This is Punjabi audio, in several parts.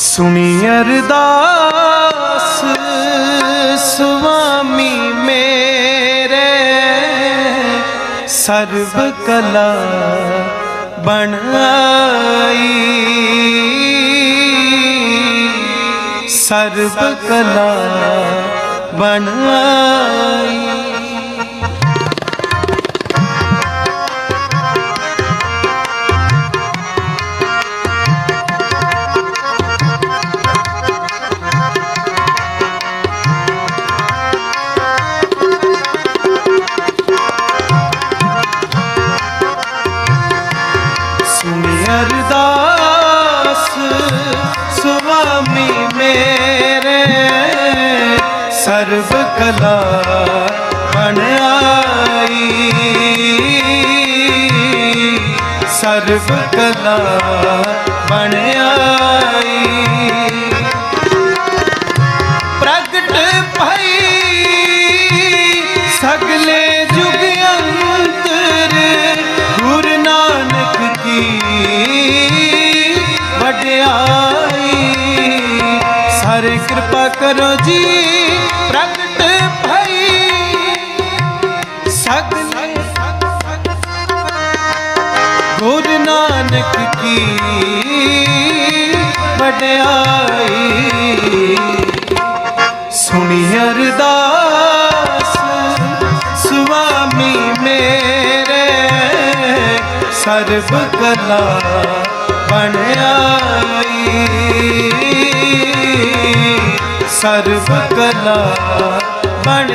ਸੁਣੀ ਅਰਦਾਸ ਸੁਆਮੀ ਮੇਰੇ। ਸਰਬ ਕਲਾ ਬਣ ਆਈ। ਸਰਬ ਕਲਾ ਬਣ ਅਰਦਾਸ ਸੁਆਮੀ ਮੇਰੇ ਸਰਬ ਕਲਾ ਬਣ ਆਈ। ਸਰਬ ਕਲਾ ਕਿਰਪਾ ਕਰੋ ਜੀ ਪ੍ਰਗਟ ਭਈ। ਸਗਲੇ ਗੁਰੂ ਨਾਨਕ ਕੀ ਵਡਿਆਈ। ਸੁਣੀ ਅਰਦਾਸ, ਸੁਆਮੀ ਮੇਰੇ, ਸਰਬ ਕਲਾ ਬਣ ਸਰਬ ਕਲਾ ਬਣ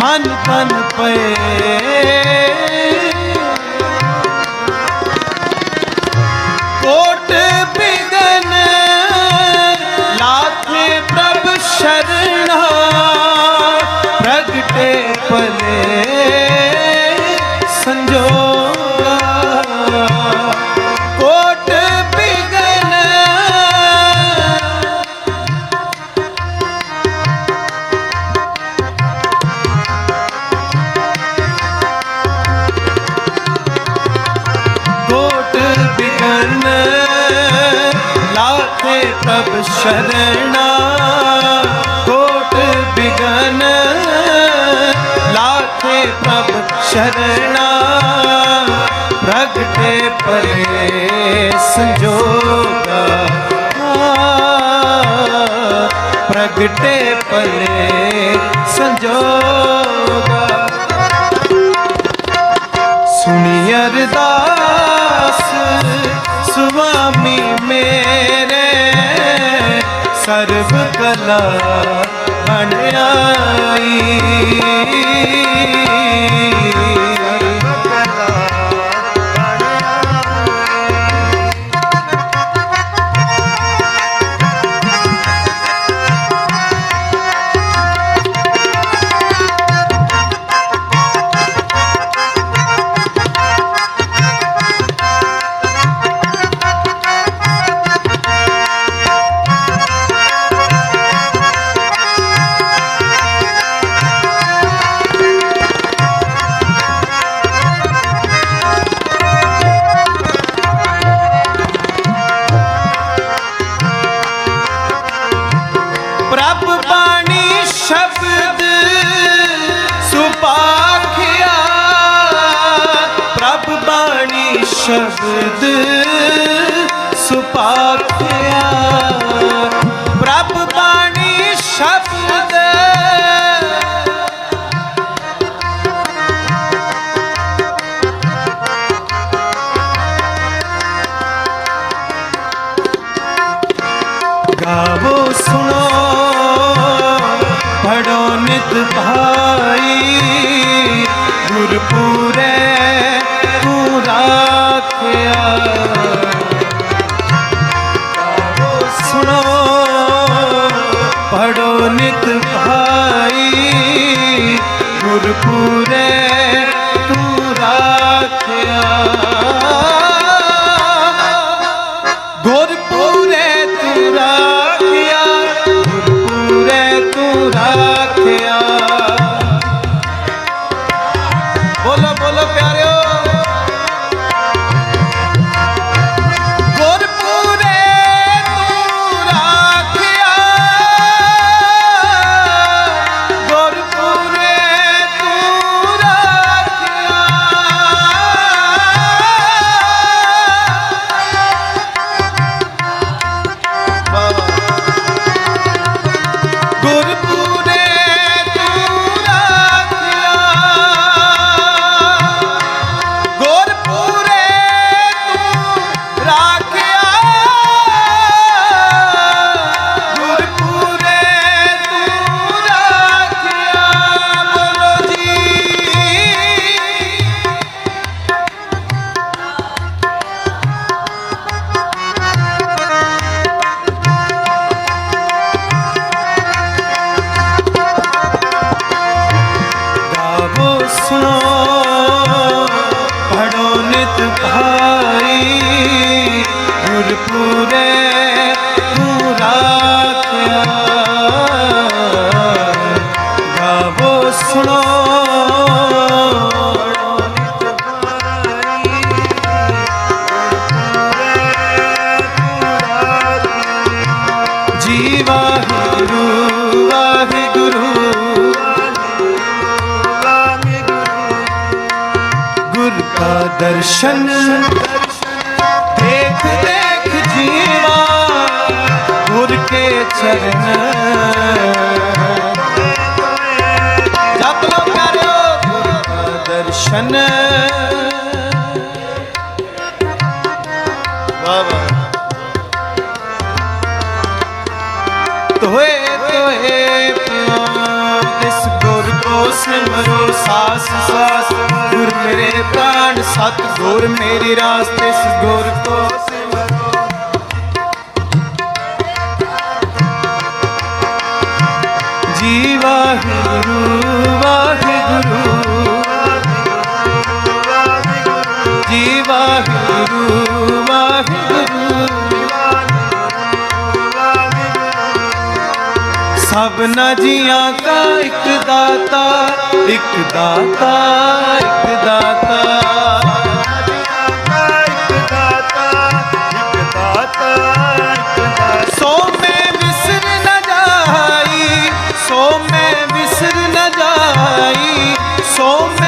ਮਨ ਤਨ ਪਏ। ਲਾਤੇ ਪ੍ਰਭ ਸ਼ਰਣਾ ਕੋਟ ਬਿਗਨ ਲਾਥੇ ਪ੍ਰਭ ਸ਼ਰਣਾ ਪ੍ਰਗਟੇ ਪਰੇ ਸੰਜੋਗਾ ਪ੍ਰਗਟੇ ਪਰੇ ਸੰਜੋਗਾ ਸੁਣੀ ਅਰਦਾਸ, ਸੁਆਮੀ ਮੇਰੇ ਸਰਬ ਕਲਾ ਬਣ ਬਾਣੀ ত্রিপুরে ਦਰਸ਼ਨ, ਦੇਖ ਦੇਖ ਜੀਵਾ ਗੁਰ ਕੇ ਚਰਨ। ਜਪ ਲੋ ਪਿਆਰਿਓ ਗੁਰ ਕਾ ਦਰਸ਼ਨ। ਵਾਹ ਵਾਹ। ਤੋਏ ਤੋਏ ਪਿਆਰ ਤਿਸ ਗੁਰ ਕੋ ਸਿਮਰੋ ਸਾਸ ਸਤ ਗੁਰ ਮੇਰੀ ਰਾਸ ਤਿਸ ਗੁਰ ਕੋ ਸਿਮਰੋ ਜੀ ਵਾਹਿਗੁਰੂ ਵਾਹਿਗੁਰੂ ਜੀ ਵਾਹਿਗੁਰੂ ਵਾਹਿਗੁਰੂ। ਸਭਨਾ ਜੀਆਂ ਕਾ ਇੱਕ ਦਾਤਾ। ਇੱਕ ਦਾਤਾ ਇੱਕ ਦਾਤਾ। ਸੋ ਮੈਂ ਵਿਸਰ ਨ ਜਾਈ ਸੋ ਮੈਂ ਵਿਸਰ ਨ ਜਾਈ ਸੋ ਮੈਂ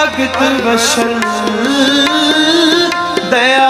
ਭਗਤ ਵਸਲ ਦਇਆ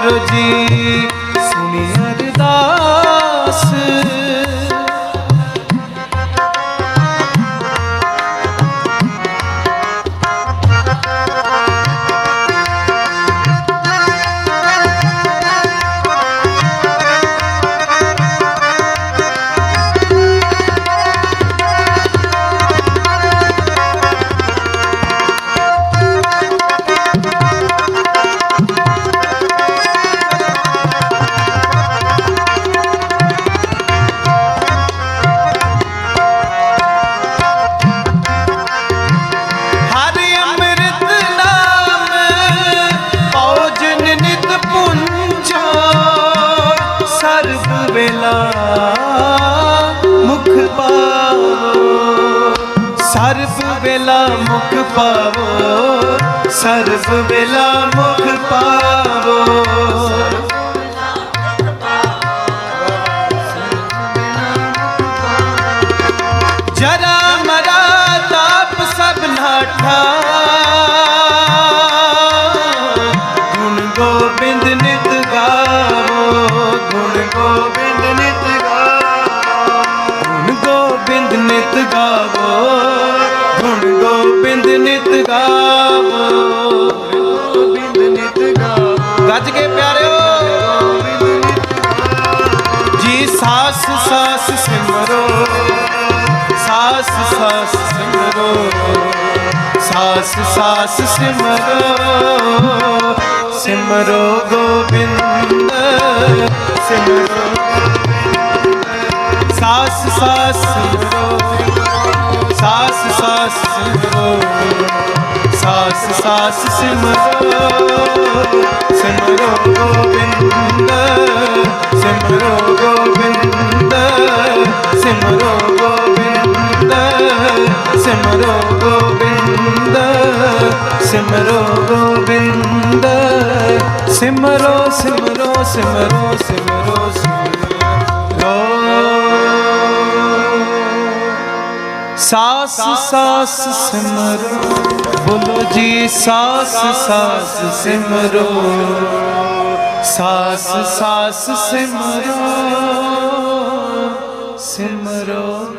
ਕਿਰਪਾ ਕਰੋ ਵੇਲਾ ਮੁਖ ਪਾਵੋ। ਸਰਬ ਵੇਲਾ ਮੁਖ ਪਾਵੋ। ਸਰਬ ਵੇਲਾ ਮੁਖ ਪਾਵੋ। ਗੱਜ ਕੇ ਪਿਆਰਿਓ। ਜੀ ਸਾਸ ਸਾਸ ਸਿਮਰੋ। ਸਾਸ ਸਾਸ ਸਿਮਰੋ। ਸਾਸ ਸਾਸ ਸਿਮਰੋ। ਸਿਮਰੋ ਗੋਬਿੰਦ। ਸਿਮਰੋ ਸਾਸ ਸਾਸ ਸਿਮਰੋ। ਸਾਸ ਸਾਸ ਸਿਮਰੋ। ਸਾਸ ਸਾਸ ਸਿਮਰੋ ਸਿਮਰੋ ਗੋਬਿੰਦ ਸਿਮਰੋ ਗੋਬਿੰਦ ਸਿਮਰੋ ਗੋਬਿੰਦ ਸਿਮਰੋ ਗੋਬਿੰਦ ਸਿਮਰੋ ਗੋਬਿੰਦ, ਸਿਮਰੋ ਸਿਮਰੋ ਸਿਮਰੋ ਸਿਮਰੋ ਸਾਸ ਸਾਸ ਸਿਮਰੋ। ਬੋਲੋ ਜੀ ਸਾਸ ਸਾਸ ਸਿਮਰੋ। ਸਾਸ ਸਾਸ ਸਿਮਰੋ। ਸਿਮਰੋ।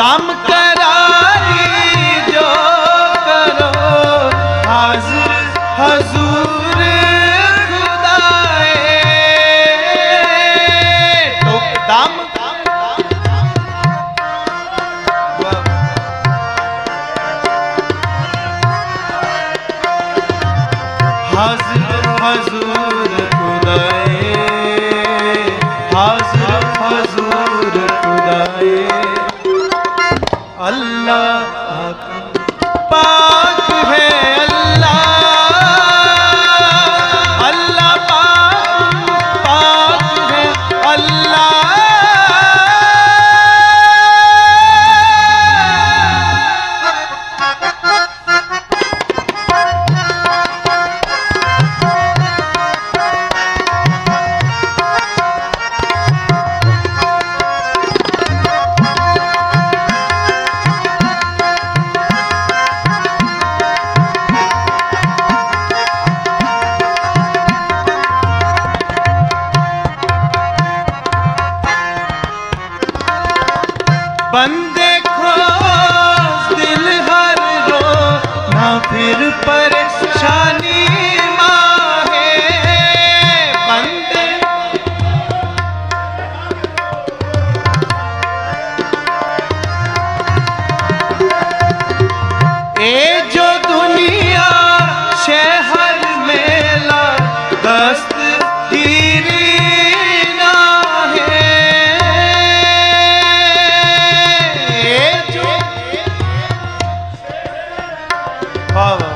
দাম আল্লাহ ಬಂದ ਭਾਵਾ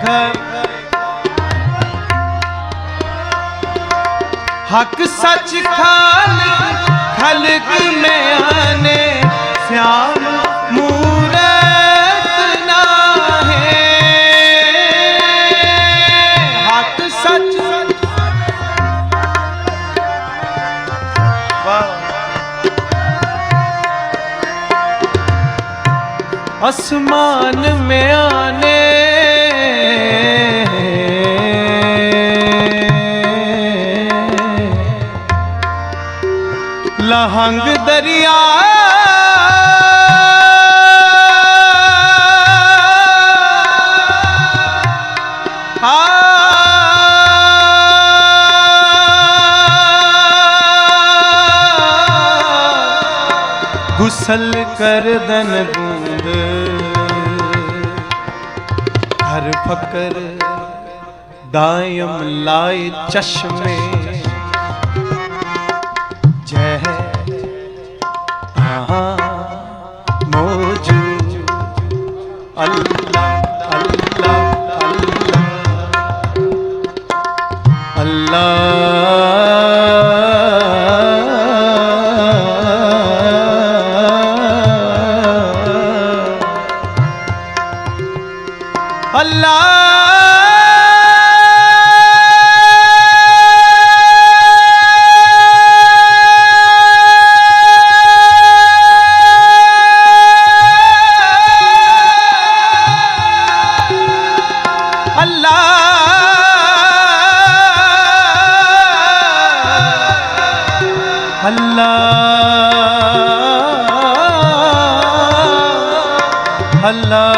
ਲੇਖ ਹਕ ਸੱਚ ਖਾਲ ਖਲਕ ਮੈਂ ਆਨੇ ਸਿਆਮ ਮੂਰਤ ਅਸਮਾਨ ਮੈਂ ਆਨੇ ਲਹੰਗ ਦਰਿਆ ਗੁਸਲ ਕਰਦਨ ਬੂੰਦ ਹਰ ਫਕਰ ਦਾਇਮ ਲਾਏ ਚਸ਼ਮੇ আল্লাহ